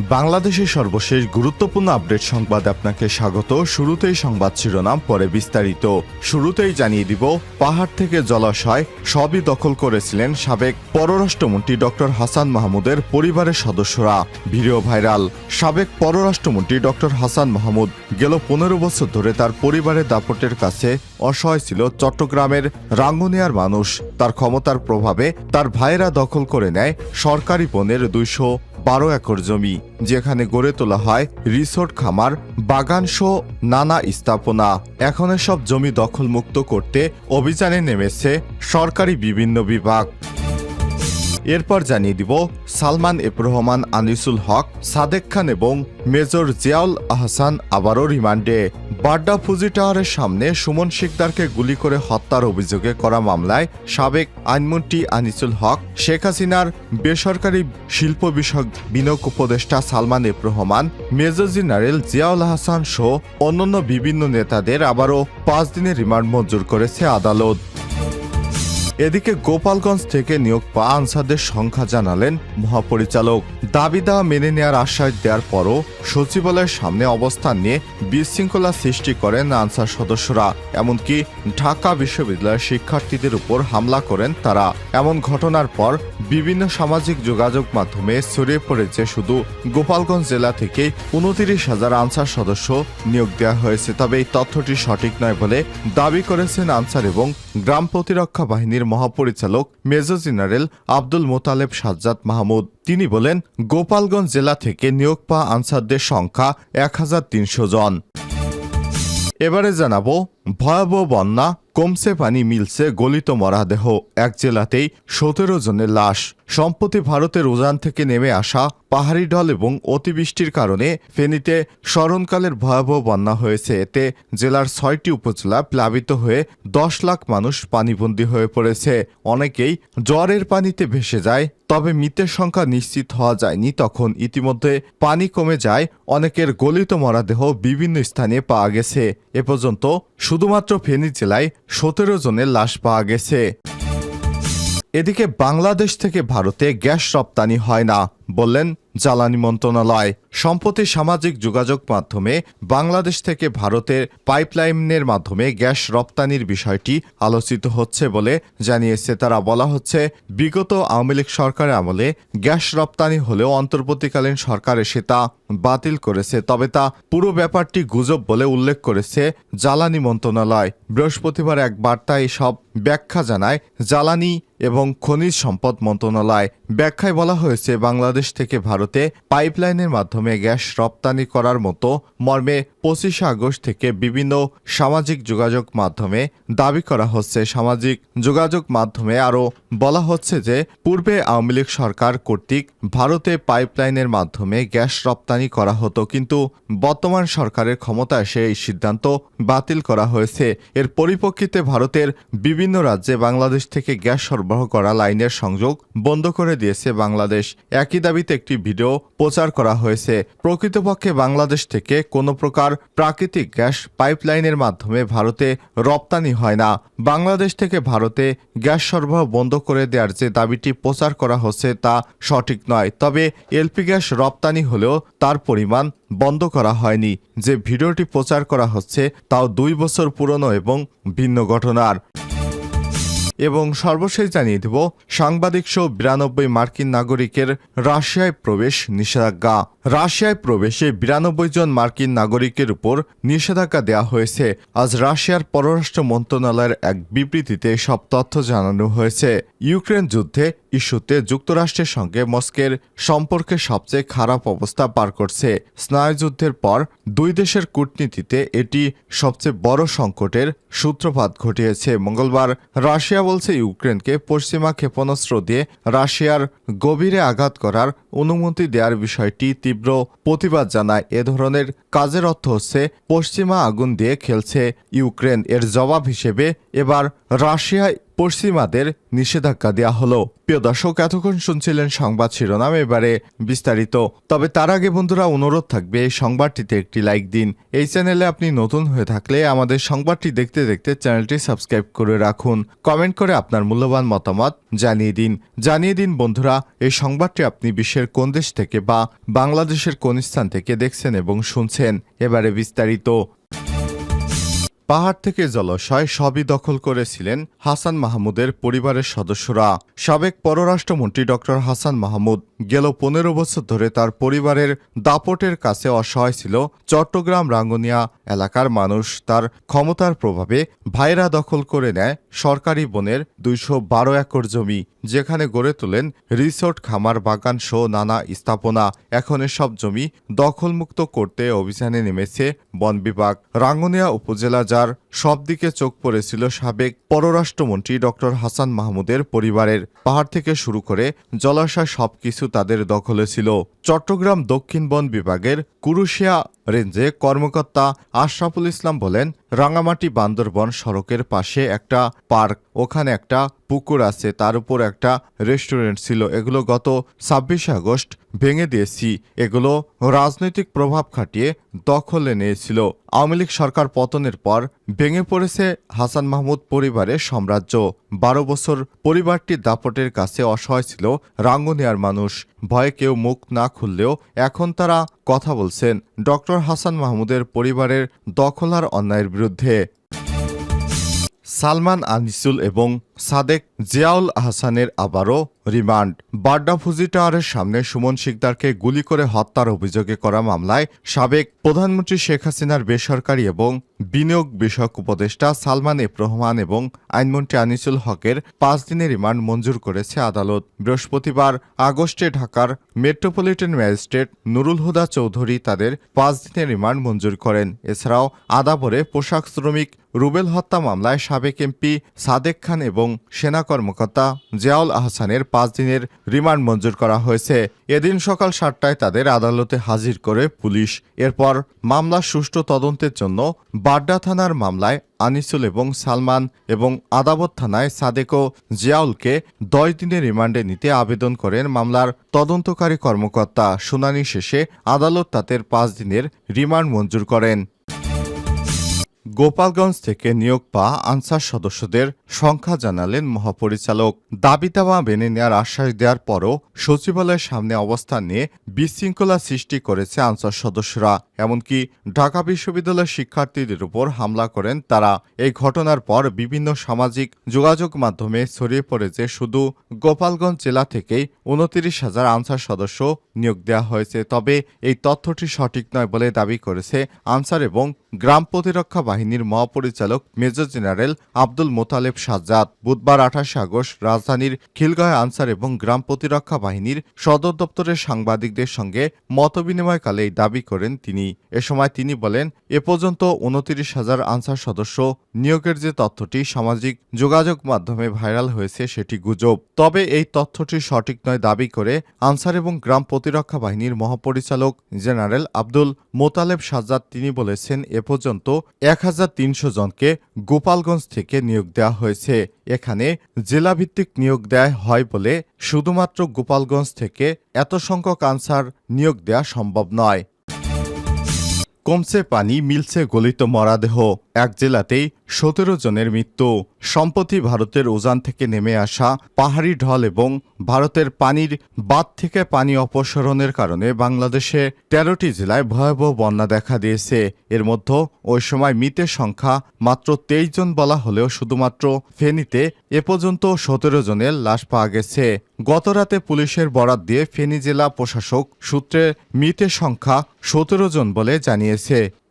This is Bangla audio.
বাংলাদেশের সর্বশেষ গুরুত্বপূর্ণ আপডেট সংবাদ আপনাকে স্বাগত। শুরুতেই সংবাদ শিরোনাম, পরে বিস্তারিত। শুরুতেই জানিয়ে দিব, পাহাড় থেকে জলাশয় সবই দখল করেছিলেন সাবেক পররাষ্ট্রমন্ত্রী ডক্টর হাসান মাহমুদের পরিবারের সদস্যরা। ভিডিও ভাইরাল, সাবেক পররাষ্ট্রমন্ত্রী ডক্টর হাসান মাহমুদ গেল পনেরো বছর ধরে তার পরিবারের দাপটের কাছে অসহায় ছিল চট্টগ্রামের রাঙ্গুনিয়ার মানুষ। তার ক্ষমতার প্রভাবে তার ভাইয়েরা দখল করে নেয় সরকারি বনের দুইশো বারো একর জমি, যেখানে গড়ে তোলা হয় রিসোর্ট খামার, বাগান বাগানসহ নানা স্থাপনা। এখন এসব জমি দখলমুক্ত করতে অভিযানে নেমেছে সরকারি বিভিন্ন বিভাগ। এরপর জানিয়ে দিব সালমান এফ রহমান, আনিসুল হক, সাদেক খান এবং মেজর জিয়াউল আহসান আবারও রিমান্ডে। বাড্ডা ফুজি টাওয়ারের সামনে সুমন শিকদারকে গুলি করে হত্যার অভিযোগে করা মামলায় সাবেক আইনমন্ত্রী আনিসুল হক, শেখ হাসিনার বেসরকারি শিল্প বিষয়ক বিনিয়োগ উপদেষ্টা Salman F Rahman, major general Ziaul Hasan সহ অন্যান্য বিভিন্ন নেতাদের আবারও পাঁচ দিনের রিমান্ড মঞ্জুর করেছে আদালত। এদিকে গোপালগঞ্জ থেকে নিয়োগ পাওয়া আনসারদের সংখ্যা জানালেন মহাপরিচালক। দাবি দেওয়া মেনে নেওয়ার আশ্বাস দেওয়ার পরও সচিবালয়ের সামনে অবস্থান নিয়ে বিশৃঙ্খলা সৃষ্টি করেন আনসার সদস্যরা। এমনকি ঢাকা বিশ্ববিদ্যালয়ের শিক্ষার্থীদের উপর হামলা করেন তারা। এমন ঘটনার পর বিভিন্ন সামাজিক যোগাযোগ মাধ্যমে ছড়িয়ে পড়েছে শুধু গোপালগঞ্জ জেলা থেকে উনতিরিশ হাজার আনসার সদস্য নিয়োগ দেওয়া হয়েছে। তবে এই তথ্যটি সঠিক নয় বলে দাবি করেছেন আনসার এবং গ্রাম প্রতিরক্ষা বাহিনীর মহাপরিচালক মেজর জেনারেল আব্দুল মোতালেব সাজ্জাদ মাহমুদ। তিনি বলেন, গোপালগঞ্জ জেলা থেকে নিয়োগ পাওয়া আনসারদের সংখ্যা এক হাজার তিনশো জন। এবারে জানাব ভয়াবহ বন্যা, কমছে পানি, মিলছে গলিত মরাদেহ এক জেলাতেই সতেরো জনের লাশ। সম্প্রতি ভারতের উজান থেকে নেমে আসা পাহাড়ি ঢল এবং অতিবৃষ্টির কারণে ফেনীতে স্মরণকালের ভয়াবহ বন্যা হয়েছে। এতে জেলার ছয়টি উপজেলা প্লাবিত হয়ে দশ লাখ মানুষ পানিবন্দী হয়ে পড়েছে। অনেকেই জ্বরের পানিতে ভেসে যায়, তবে মৃতের সংখ্যা নিশ্চিত হওয়া যায়নি। তখন ইতিমধ্যে পানি কমে যায়, অনেকের গলিত মরাদেহ বিভিন্ন স্থানে পাওয়া গেছে। এ পর্যন্ত শুধুমাত্র ফেনী জেলায় সতেরো জনের লাশ পাওয়া গেছে। এদিকে বাংলাদেশ থেকে ভারতে গ্যাস রপ্তানি হয় না। বললেন, জ্বালানি মন্ত্রণালয়, সম্প্রতি সামাজিক যোগাযোগ মাধ্যমে বাংলাদেশ থেকে ভারতের পাইপলাইনের মাধ্যমে গ্যাস রপ্তানির বিষয়টি আলোচিত হচ্ছে বলে জানিয়েছে। তারা বলা হচ্ছে, বিগত আওয়ামী লীগ সরকারের আমলে গ্যাস রপ্তানি হলেও অন্তর্বর্তীকালীন সরকার এসে তা বাতিল করেছে। তবে তা পুরো ব্যাপারটি গুজব বলে উল্লেখ করেছে জ্বালানি মন্ত্রণালয়। বৃহস্পতিবার এক বার্তায় সব ব্যাখ্যা জানায়, জ্বালানি এবং খনিজ সম্পদ মন্ত্রণালয়। ব্যাখ্যায় বলা হয়েছে, বাংলাদেশ থেকে ভারতে পাইপলাইনের মাধ্যমে গ্যাস রপ্তানি করার মতো মর্মে পঁচিশে আগস্ট থেকে বিভিন্ন সামাজিক যোগাযোগ মাধ্যমে দাবি করা হচ্ছে। সামাজিক যোগাযোগ মাধ্যমে আরও বলা হচ্ছে যে, পূর্বে আওয়ামী লীগ সরকার কর্তৃক ভারতে পাইপলাইনের মাধ্যমে গ্যাস রপ্তানি করা হতো, কিন্তু বর্তমান সরকারের ক্ষমতা এসে এই সিদ্ধান্ত বাতিল করা হয়েছে। এর পরিপ্রেক্ষিতে ভারতের বিভিন্ন রাজ্যে বাংলাদেশ থেকে গ্যাস সরবরাহ করা লাইনের সংযোগ বন্ধ করে দিয়েছে বাংলাদেশ। একই দাবিতে একটি ভিডিও প্রচার করা হয়েছে। প্রকৃতপক্ষে বাংলাদেশ থেকে কোনো প্রকার প্রাকৃতিক গ্যাস পাইপলাইনের মাধ্যমে ভারতে রপ্তানি হয় না। বাংলাদেশ থেকে ভারতে গ্যাস সরবরাহ বন্ধ করে দেওয়ার যে দাবিটি প্রচার করা হচ্ছে তা সঠিক নয়। তবে এলপি গ্যাস রপ্তানি হলেও তার পরিমাণ বন্ধ করা হয়নি। যে ভিডিওটি প্রচার করা হচ্ছে তাও দুই বছর পুরনো এবং ভিন্ন ঘটনার। এবং সর্বশেষ জানিয়ে দেব, সাংবাদিক সহ বিরানব্বই মার্কিন নাগরিকের রাশিয়ায় প্রবেশ নিষেধাজ্ঞা। রাশিয়ায় প্রবেশে বিরানব্বই জন মার্কিন নাগরিকের উপর নিষেধাজ্ঞা দেওয়া হয়েছে। আজ রাশিয়ার পররাষ্ট্র মন্ত্রণালয়ের এক বিবৃতিতে সব তথ্য জানানো হয়েছে। ইউক্রেন যুদ্ধে ইস্যুতে যুক্তরাষ্ট্রের সঙ্গে মস্কের সম্পর্কে সবচেয়ে খারাপ অবস্থা পার করছে স্নায়ুযুদ্ধের পর দুই দেশের কূটনীতিতে এটি সবচেয়ে বড় সংকটের সূত্রপাত ঘটিয়েছে। মঙ্গলবার রাশিয়া বলছে ইউক্রেনকে পশ্চিমা ক্ষেপণাস্ত্র দিয়ে রাশিয়ার গভীরে আঘাত করার অনুমতি দেওয়ার বিষয়টি তীব্র প্রতিবাদ জানায়। এ ধরনের কাজের অর্থ হচ্ছে পশ্চিমা আগুন দিয়ে খেলছে ইউক্রেন। এর জবাব হিসেবে এবার রাশিয়া পশ্চিমাদের নিষেধাজ্ঞা দেওয়া হলো। প্রিয় দর্শক, এতক্ষণ শুনছিলেন সংবাদ শিরোনাম, এবারে বিস্তারিত। তবে তার আগে বন্ধুরা, অনুরোধ থাকবে, এই সংবাদটিতে একটি লাইক দিন। এই চ্যানেলে আপনি নতুন হয়ে থাকলে আমাদের সংবাদটি দেখতে দেখতে চ্যানেলটি সাবস্ক্রাইব করে রাখুন। কমেন্ট করে আপনার মূল্যবান মতামত জানিয়ে দিন। জানিয়ে দিন, বন্ধুরা, এই সংবাদটি আপনি বিশ্বের কোন দেশ থেকে বা বাংলাদেশের কোন স্থান থেকে দেখছেন এবং শুনছেন। এবারে বিস্তারিত। পাহাড় থেকে জলাশয় সবই দখল করেছিলেন হাসান মাহমুদের পরিবারের সদস্যরা। সাবেক পররাষ্ট্রমন্ত্রী ডক্টর হাসান মাহমুদ গেল পনেরো বছর ধরে তার পরিবারের দাপটের কাছে অসহায় ছিল চট্টগ্রাম রাঙ্গুনিয়া এলাকার মানুষ। তার ক্ষমতার প্রভাবে ভাইরা দখল করে নেয় সরকারি বনের দুইশো বারো একর জমি, যেখানে গড়ে তোলেন রিসোর্ট, খামার, বাগান সহ নানা স্থাপনা। এখন সব জমি দখলমুক্ত করতে অভিযানে নেমেছে বন বিভাগ। রাঙ্গুনিয়া উপজেলা যার সব দিকে চোখ পড়েছিল সাবেক পররাষ্ট্রমন্ত্রী ডক্টর হাসান মাহমুদের পরিবারের। পাহাড় থেকে শুরু করে জলাশয় সবকিছু তাদের দখলে ছিল। চট্টগ্রাম দক্ষিণ বন বিভাগের কুরুশিয়া রেঞ্জে কর্মকর্তা আশরাফুল ইসলাম বলেন রাঙামাটি বান্দরবন সড়কের পাশে একটা পার্ক ওখানে একটা পুকুর আছে, তার উপর একটা রেস্টুরেন্ট ছিল। এগুলো গত ছাব্বিশে আগস্ট ভেঙে দিয়েছি। এগুলো রাজনৈতিক প্রভাব খাটিয়ে দখলে নিয়েছিল। আওয়ামী লীগ সরকার পতনের পর ভেঙে পড়েছে হাসান মাহমুদ পরিবারের সাম্রাজ্য। বারো বছর পরিবারটির দাপটের কাছে অসহায় ছিল, রাঙ্গুনিয়ার মানুষ। ভয়ে কেউ মুখ না খুললেও এখন তারা কথা বলছেন ডক্টর হাসান মাহমুদের পরিবারের দখলার অন্যায়ের বিরুদ্ধে। সালমান আনিসুল এবং সাদেক জিয়াউল আহসানের আবারও রিমান্ড। বাড্ডা ফুজি টাওয়ারের সামনে সুমন শিকদারকে গুলি করে হত্যার অভিযোগে করা মামলায় সাবেক প্রধানমন্ত্রী শেখ হাসিনার বেসরকারি এবং বিনিয়োগ বিষয়ক উপদেষ্টা সালমান এফ রহমান এবং আইনমন্ত্রী আনিসুল হকের পাঁচ দিনের রিমান্ড মঞ্জুর করেছে আদালত। বৃহস্পতিবার আগস্টে ঢাকার মেট্রোপলিটন ম্যাজিস্ট্রেট নুরুল হুদা চৌধুরী তাদের পাঁচ দিনের রিমান্ড মঞ্জুর করেন। এছাড়াও আদাবরে পোশাক শ্রমিক রুবেল হত্যা মামলায় সাবেক এমপি সাদেক খান এবং সেনা কর্মকর্তা জিয়াউল আহসানের পাঁচ দিনের রিমান্ড মঞ্জুর করা হয়েছে। এদিন সকাল সাতটায় তাদের আদালতে হাজির করে পুলিশ। এরপর মামলার সুষ্ঠু তদন্তের জন্য বাড্ডা থানার মামলায় আনিসুল এবং সালমান এবং আদাবত থানায় সাদেক ও জিয়াউলকে দশ দিনের রিমান্ডে নিতে আবেদন করেন মামলার তদন্তকারী কর্মকর্তা। শুনানি শেষে আদালত তাদের পাঁচ দিনের রিমান্ড মঞ্জুর করেন। গোপালগঞ্জ থেকে নিয়োগ পাওয়া আনসার সদস্যদের সংখ্যা জানালেন মহাপরিচালক। দাবি দাওয়া মেনে নেওয়ার আশ্বাস দেওয়ার পরও সচিবালয়ের সামনে অবস্থান নিয়ে বিশৃঙ্খলা সৃষ্টি করেছে আনসার সদস্যরা। এমনকি ঢাকা বিশ্ববিদ্যালয়ের শিক্ষার্থীদের উপর হামলা করেন তারা। এই ঘটনার পর বিভিন্ন সামাজিক যোগাযোগ মাধ্যমে ছড়িয়ে পড়ে যে শুধু গোপালগঞ্জ জেলা থেকেই উনতিরিশ হাজার আনসার সদস্য নিয়োগ দেওয়া হয়েছে। তবে এই তথ্যটি সঠিক নয় বলে দাবি করেছে আনসার এবং গ্রাম প্রতিরক্ষা বাহিনীর মহাপরিচালক মেজর জেনারেল আব্দুল মোতালেব সাজ্জাদ। বুধবার আঠাশে আগস্ট রাজধানীর খিলগাঁও আনসার এবং গ্রাম প্রতিরক্ষা বাহিনীর সদর দপ্তরের সাংবাদিকদের সঙ্গে মতবিনিময়কালে এই দাবি করেন তিনি। এ সময় তিনি বলেন, এ পর্যন্ত উনতিরিশ হাজার আনসার সদস্য নিয়োগের যে তথ্যটি সামাজিক যোগাযোগ মাধ্যমে ভাইরাল হয়েছে সেটি গুজব। তবে এই তথ্যটি সঠিক নয় দাবি করে আনসার এবং গ্রাম প্রতিরক্ষা বাহিনীর মহাপরিচালক জেনারেল আব্দুল মোতালেব সাজ্জাদ তিনি বলেছেন, এ পর্যন্ত এক হাজার তিনশো জনকে গোপালগঞ্জ থেকে নিয়োগ দেওয়া হয়েছে। এখানে জেলাভিত্তিক নিয়োগ দেয় হয় বলে শুধুমাত্র গোপালগঞ্জ থেকে এত সংখ্যক আনসার নিয়োগ দেওয়া সম্ভব নয়। কমছে পানি, মিলছে গলিত মরাদেহ। এক জেলাতেই সতেরো জনের মৃত্যু। সম্প্রতি ভারতের উজান থেকে নেমে আসা পাহাড়ি ঢল এবং ভারতের পানির বাঁধ থেকে পানি অপসারণের কারণে বাংলাদেশে তেরোটি জেলায় ভয়াবহ বন্যা দেখা দিয়েছে। এর মধ্যে ওই সময় মৃতের সংখ্যা মাত্র তেইশ জন বলা হলেও শুধুমাত্র ফেনীতে এ পর্যন্ত সতেরো জনের লাশ পাওয়া গেছে। গতরাতে পুলিশের বরাত দিয়ে ফেনী জেলা প্রশাসক সূত্রে মৃতের সংখ্যা সতেরো জন বলে জানিয়েছে।